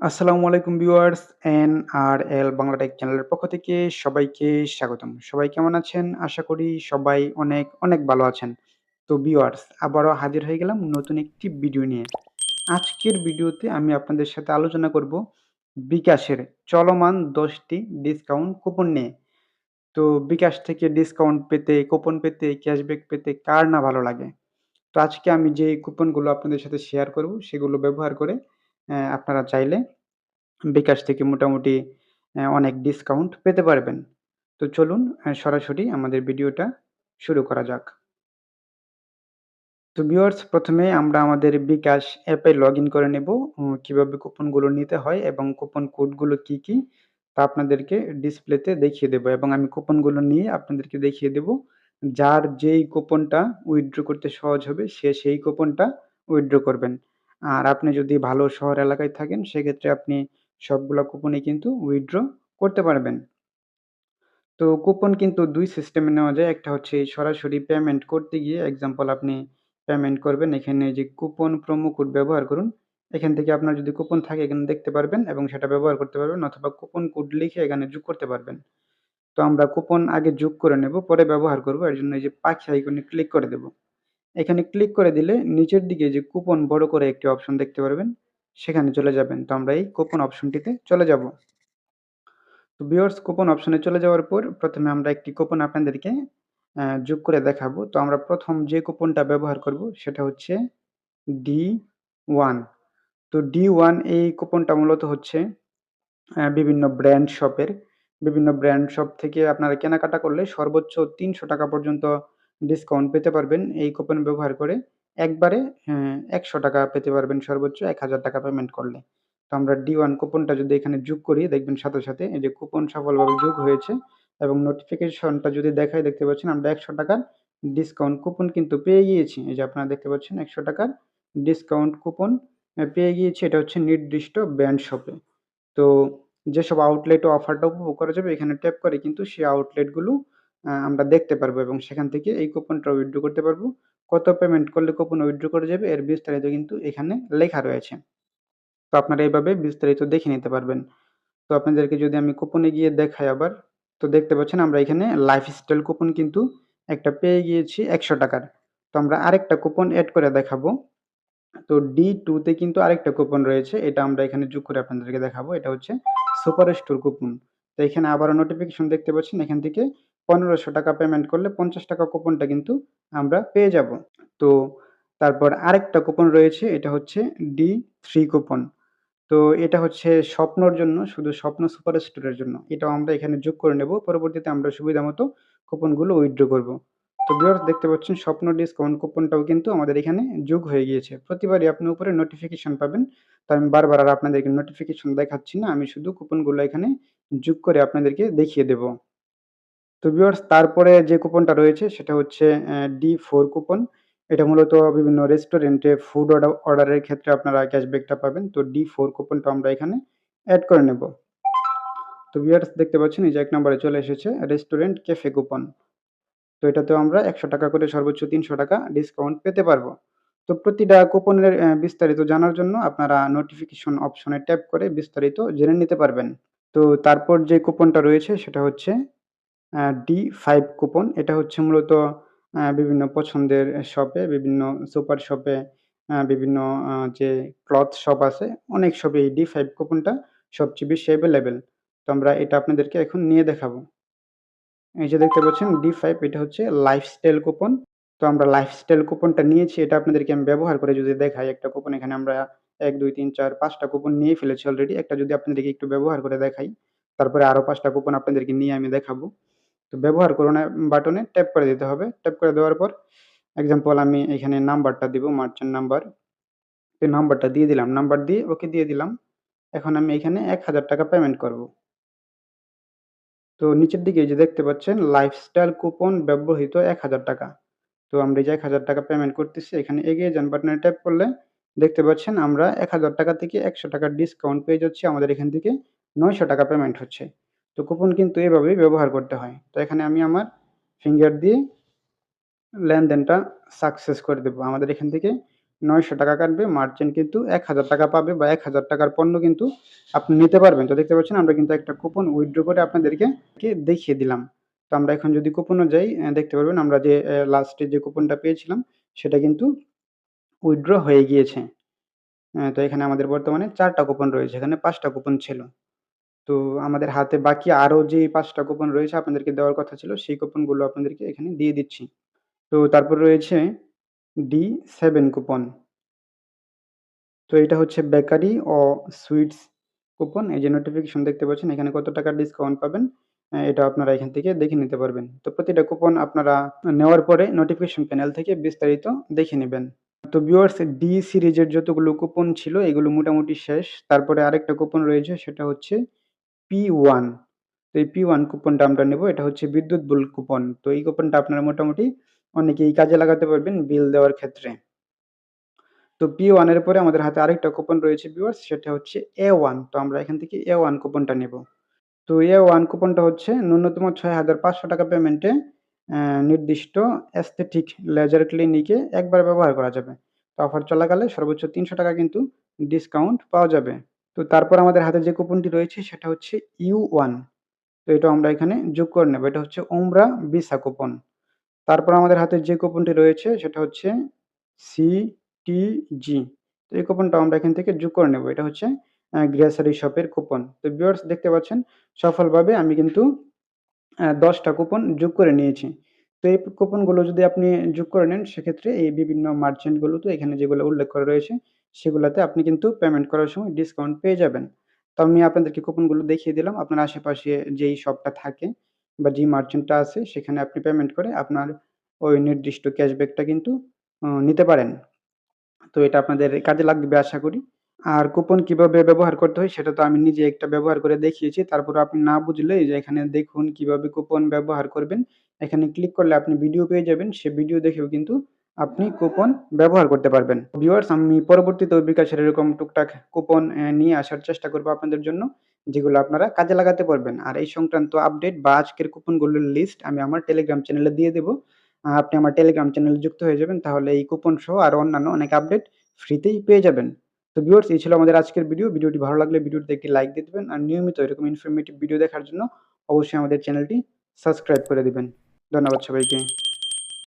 আসসালামু আলাইকুম viewers N R L Bangla tech চ্যানেলের পক্ষ থেকে সবাইকে স্বাগতম। সবাই কেমন আছেন? আশা করি সবাই অনেক অনেক ভালো আছেন। তো ভিউয়ার্স, আবারও হাজির হয়ে গেলাম নতুন একটি ভিডিও নিয়ে। আজকের ভিডিওতে আমি আপনাদের সাথে আলোচনা করব বিকাশের চলমান দশটি ডিসকাউন্ট কুপন নিয়ে। তো বিকাশ থেকে ডিসকাউন্ট পেতে কুপন পেতে ক্যাশব্যাক পেতে কার না ভালো লাগে? তো আজকে আমি যে কুপনগুলো আপনাদের সাথে শেয়ার করব, সেগুলো ব্যবহার করে আপনারা চাইলে বিকাশ থেকে মোটামুটি অনেক ডিসকাউন্ট পেতে পারবেন। তো চলুন সরাসরি আমাদের ভিডিওটা শুরু করা যাক। তো ভিউয়ার্স প্রথমে আমরা আমাদের বিকাশ অ্যাপে লগইন করে নেব। কীভাবে কুপনগুলো নিতে হয় এবং কুপন কোডগুলো কি, কি তা আপনাদেরকে ডিসপ্লেতে দেখিয়ে দেব এবং আমি কুপনগুলো নিয়ে আপনাদেরকে দেখিয়ে দেব। যার যেই কুপনটা উইথড্র করতে সহজ হবে সে সেই কুপনটা উইথড্র করবেন। আর আপনি যদি ভালো শহর এলাকায় থাকেন সেক্ষেত্রে আপনি সবগুলা কুপনই কিন্তু উইথড্র করতে পারবেন। তো কুপন কিন্তু দুই সিস্টেমে নেওয়া যায়। একটা হচ্ছে সরাসরি পেমেন্ট করতে গিয়ে এক্সাম্পল আপনি পেমেন্ট করবেন। এখানে যে কুপন প্রোমো কোড ব্যবহার করুন। এখান থেকে আপনার যদি কুপন থাকে এখানে দেখতে পারবেন এবং সেটা ব্যবহার করতে পারবেন অথবা কুপন কোড লিখে এখানে যোগ করতে পারবেন। তো আমরা কুপন আগে যোগ করে নেব, পরে ব্যবহার করব। এর জন্য এই যে পাখি আইকনে ক্লিক করে দেব। এখানে ক্লিক করে দিলে নিচের দিকে যে কুপন বড় করে একটি অপশন দেখতে পারবেন, সেখানে চলে যাবেন। তো আমরা এই কুপন অপশনটিতে চলে যাব। তো ভিউয়ার্স কুপন অপশনে চলে যাওয়ার পর প্রথমে আমরা একটি কুপন আপনাদেরকে যোগ করে দেখাবো। তো আমরা প্রথম যে কুপনটা ব্যবহার করব সেটা হচ্ছে ডি ওয়ান তো ডি ওয়ান এই কুপনটা মূলত হচ্ছে বিভিন্ন ব্র্যান্ড শপের বিভিন্ন ব্র্যান্ড শপ থেকে আপনারা কেনাকাটা করলে সর্বোচ্চ ৳৩০০ পর্যন্ত ডিসকাউন্ট পেতে পারবেন এই কুপন ব্যবহার করে। একবারে একশো টাকা পেতে পারবেন সর্বোচ্চ ৳১,০০০ পেমেন্ট করলে। তো আমরা ডি ওয়ান কুপনটা যদি এখানে যোগ করি দেখবেন সাথে, সাথে এই যে কুপন সফলভাবে যোগ হয়েছে এবং নোটিফিকেশনটা যদি দেখাই দেখতে পাচ্ছেন আমরা ৳১০০ ডিসকাউন্ট কুপন কিন্তু পেয়ে গিয়েছি। এই যে আপনারা দেখতে পাচ্ছেন ৳১০০ ডিসকাউন্ট কুপন পেয়ে গিয়েছি। এটা হচ্ছে নির্দিষ্ট ব্র্যান্ড শপে। তো যেসব আউটলেট অফারটা উপভোগ করা যাবে এখানে ট্যাপ করে কিন্তু সেই আউটলেটগুলো আমরা দেখতে পারব এবং সেখান থেকে এই কুপনটা উইথড্র করতে পারব। কত পেমেন্ট করলে কুপন উইথড্র করা যাবে এর বিস্তারিত কিন্তু এখানে লেখা রয়েছে। তো আপনারা এভাবে বিস্তারিত দেখে নিতে পারবেন। তো আপনাদেরকে যদি আমি কুপনে গিয়ে দেখাই আবার, তো দেখতে পাচ্ছেন আমরা এখানে লাইফস্টাইল কুপন কিন্তু একটা পেয়ে গিয়েছি ৳১০০ তো আমরা আরেকটা কুপন এড করে দেখাবো। তো D2 তে কিন্তু আরেকটা কুপন রয়েছে। এটা আমরা এখানে যোগ করে আপনাদেরকে দেখাবো। এটা হচ্ছে সুপার স্টোর কুপন। তো এখানে আবারও নোটিফিকেশন দেখতে পাচ্ছেন। এখান থেকে ৳১৫০০ পেমেন্ট করলে ৳৫০ কুপনটা কিন্তু আমরা পেয়ে যাব। তো তারপর আরেকটা কুপন রয়েছে। এটা হচ্ছে D3 কুপন। তো এটা হচ্ছে স্বপ্নর জন্য, শুধু স্বপ্ন সুপার স্টোরের জন্য। এটাও আমরা এখানে যোগ করে নেব। পরবর্তীতে আমরা সুবিধা সুবিধামতো কুপনগুলো উইথড্র করব। তো ভিউয়ার্স দেখতে পাচ্ছেন স্বপ্ন ডিসকাউন্ট কুপনটাও কিন্তু আমাদের এখানে যোগ হয়ে গিয়েছে। প্রতিবারই আপনি উপরে নোটিফিকেশন পাবেন। তো আমি বারবার আর আপনাদেরকে নোটিফিকেশন দেখাচ্ছি না। আমি শুধু কুপনগুলো এখানে যোগ করে আপনাদেরকে দেখিয়ে দেব। তো ভিউয়ার্স তারপরে যে কুপনটা রয়েছে, সেটা হচ্ছে ডি ফোর কুপন। এটা মূলত বিভিন্ন রেস্টুরেন্টে ফুড অর্ডার অর্ডারের ক্ষেত্রে আপনারা ক্যাশব্যাকটা পাবেন। তো ডি ফোর কুপনটা আমরা এখানে অ্যাড করে নেব। তো ভিউয়ার্স দেখতে পাচ্ছেন, এই যে এক নম্বরে চলে এসেছে রেস্টুরেন্ট ক্যাফে কুপন। তো এটাতেও আমরা ৳১০০ করে সর্বোচ্চ ৳৩০০ ডিসকাউন্ট পেতে পারব। তো প্রতিটা কুপনের বিস্তারিত জানার জন্য আপনারা নোটিফিকেশন অপশনে ট্যাপ করে বিস্তারিত জেনে নিতে পারবেন। তো তারপর যে কুপনটা রয়েছে, সেটা হচ্ছে আ D5 কুপন। এটা হচ্ছে মূলত বিভিন্ন পছন্দের শপে, বিভিন্ন সুপার শপে, বিভিন্ন যে ক্লথ শপ আছে, অনেক শপে এই D5 কুপনটা সবচেয়ে বেশি এভেইলেবল। তো আমরা এটা আপনাদেরকে এখন নিয়ে দেখাবো। এই যে দেখতে পাচ্ছেন D5 এটা হচ্ছে লাইফস্টাইল কুপন। তো আমরা লাইফস্টাইল কুপনটা নিয়েছি। এটা আপনাদেরকে আমি ব্যবহার করে যদি দেখাই, একটা কুপন এখানে আমরা ১, ২, ৩, ৪, ৫ টা কুপন নিয়ে ফেলেছি অলরেডি। একটা যদি আপনাদেরকে একটু ব্যবহার করে দেখাই, তারপরে আরও ৫ টা কুপন আপনাদেরকে নিয়ে আমি দেখাবো। তো ব্যবহার করুন বাটনে ট্যাপ করে দিতে হবে। ট্যাপ করে দেওয়ার পর এক্সাম্পল আমি এখানে নাম্বারটা দিব, মার্চেন্ট নাম্বার। এই নাম্বারটা দিয়ে দিলাম। নাম্বার দিয়ে ওকে দিয়ে দিলাম। এখন আমি এখানে ৳১,০০০ পেমেন্ট করব। তো নিচের দিকে যে দেখতে পাচ্ছেন লাইফস্টাইল কুপন ব্যবহৃত ৳১,০০০ তো আমরা যে ৳১,০০০ পেমেন্ট করতেছি। এখানে এগিয়ে যান বাটনে ট্যাপ করলে দেখতে পাচ্ছেন আমরা ৳১,০০০ থেকে ৳১০০ ডিসকাউন্ট পেয়ে যাচ্ছি। আমাদের এখান থেকে ৳৯০০ পেমেন্ট হচ্ছে। তো কুপন কিন্তু এভাবেই ব্যবহার করতে হয়। তো এখানে আমি আমার ফিঙ্গার দিয়ে লেনদেনটা সাকসেস করে দেব। আমাদের এখান থেকে নয়শো টাকা কাটবে মার্চেন্ট কিন্তু এক হাজার টাকা পাবে বা এক হাজার টাকার পণ্য কিন্তু আপনি নিতে পারবেন। তো দেখতে পাচ্ছেন, আমরা কিন্তু একটা কুপন উইথড্র করে আপনাদেরকে দেখিয়ে দিলাম। তো আমরা এখন যদি কুপনও যাই দেখতে পারবেন আমরা যে লাস্টে যে কুপনটা পেয়েছিলাম, সেটা কিন্তু উইথড্র হয়ে গিয়েছে। তো এখানে আমাদের বর্তমানে চারটা কুপন রয়েছে। এখানে পাঁচটা কুপন ছিল। তো আমাদের হাতে বাকি আরও যে পাঁচটা কুপন রয়েছে আপনাদেরকে দেওয়ার কথা ছিল, সেই কুপনগুলো আপনাদেরকে এখানে দিয়ে দিচ্ছি। তো তারপর রয়েছে ডি সেভেন কুপন তো এটা হচ্ছে বেকারি ও সুইটস কুপন এই যে নোটিফিকেশন দেখতে পাচ্ছেন, এখানে কত টাকা ডিসকাউন্ট পাবেন এটা আপনারা এখান থেকে দেখে নিতে পারবেন। তো প্রতিটা কুপন আপনারা নেওয়ার পরে নোটিফিকেশন প্যানেল থেকে বিস্তারিত দেখে নেবেন। তো ভিউয়ার্স ডি সিরিজের যতগুলো কুপন ছিল, এগুলো মোটামুটি শেষ। তারপরে আরেকটা কুপন রয়েছে, সেটা হচ্ছে পি ওয়ান তো এই পি ওয়ান কুপনটা আমরা নেব, এটা হচ্ছে বিদ্যুৎ বিল কুপন তো এই কুপনটা আপনারা মোটামুটি অনেকেই কাজে লাগাতে পারবেন বিল দেওয়ার ক্ষেত্রে। তো পি ওয়ানের পরে আমাদের হাতে আরেকটা কুপন রয়েছে ভিউয়ার্স সেটা হচ্ছে এ ওয়ান তো আমরা এখান থেকে এ ওয়ান কুপনটা নেব। তো এ ওয়ান কুপনটা হচ্ছে ন্যূনতম ছয় হাজার পাঁচশো টাকা পেমেন্টে নির্দিষ্ট অ্যাস্থেটিক লেজার ক্লিনিকে একবার ব্যবহার করা যাবে। তো অফার চলাকালে সর্বোচ্চ তিনশো টাকা কিন্তু ডিসকাউন্ট পাওয়া যাবে। তো তারপর আমাদের হাতে যে কুপনটি রয়েছে সেটা হচ্ছে ইউ ওয়ান তো এটা আমরা এখানে যোগ করে নেব। এটা হচ্ছে ওমরা ভিসা কুপন। তারপর আমাদের হাতে যে কুপনটি রয়েছে সেটা হচ্ছে সিটিজি তো এই কুপনটা আমরা এখান থেকে যোগ করে নেব। এটা হচ্ছে গ্রেসারি শপের কুপন। তো ভিউয়ার্স দেখতে পাচ্ছেন, সফলভাবে আমি কিন্তু দশটা কুপন যোগ করে নিয়েছি। তো এই কুপনগুলো যদি আপনি যোগ করে নেন, সেক্ষেত্রে এই বিভিন্ন মার্চেন্টগুলো তো এখানে যেগুলো উল্লেখ করা রয়েছে সেগুলোতে আপনি কিন্তু পেমেন্ট করার সময় ডিসকাউন্ট পেয়ে যাবেন। তো আমি আপনাদেরকে কুপনগুলো দেখিয়ে দিলাম। আপনার আশেপাশে যেই শপটা থাকে বা যেই মার্চেন্টটা আছে, সেখানে আপনি পেমেন্ট করে আপনার ওই নির্দিষ্ট ক্যাশব্যাকটা কিন্তু নিতে পারেন। তো এটা আপনাদের কাজে লাগবে আশা করি। আর কুপন কীভাবে ব্যবহার করতে হয়, সেটা তো আমি নিজে একটা ব্যবহার করে দেখিয়েছি। তারপর আপনি না বুঝলে যে এখানে দেখুন কীভাবে কুপন ব্যবহার করবেন। এখানে ক্লিক করলে আপনি ভিডিও পেয়ে যাবেন। সে ভিডিও দেখেও কিন্তু আপনি কুপন ব্যবহার করতে পারবেন। ভিউয়ার্স আমি পরবর্তীতে বিকাশের এরকম টুকটাক কুপন নিয়ে আসার চেষ্টা করব আপনাদের জন্য, যেগুলো আপনারা কাজে লাগাতে পারবেন। আর এই সংক্রান্ত আপডেট বা আজকের কুপনগুলোর লিস্ট আমি আমার টেলিগ্রাম চ্যানেলে দিয়ে দেবো। আপনি আমার টেলিগ্রাম চ্যানেলে যুক্ত হয়ে যাবেন, তাহলে এই কুপন সহ আর অন্যান্য অনেক আপডেট ফ্রিতেই পেয়ে যাবেন। তো ভিউয়ার্স এই ছিল আমাদের আজকের ভিডিও ভিডিওটি ভালো লাগলে ভিডিওটিতে একটি লাইক দিয়ে দেবেন, আর নিয়মিত এরকম ইনফরমেটিভ ভিডিও দেখার জন্য অবশ্যই আমাদের চ্যানেলটি সাবস্ক্রাইব করে দেবেন। ধন্যবাদ সবাইকে।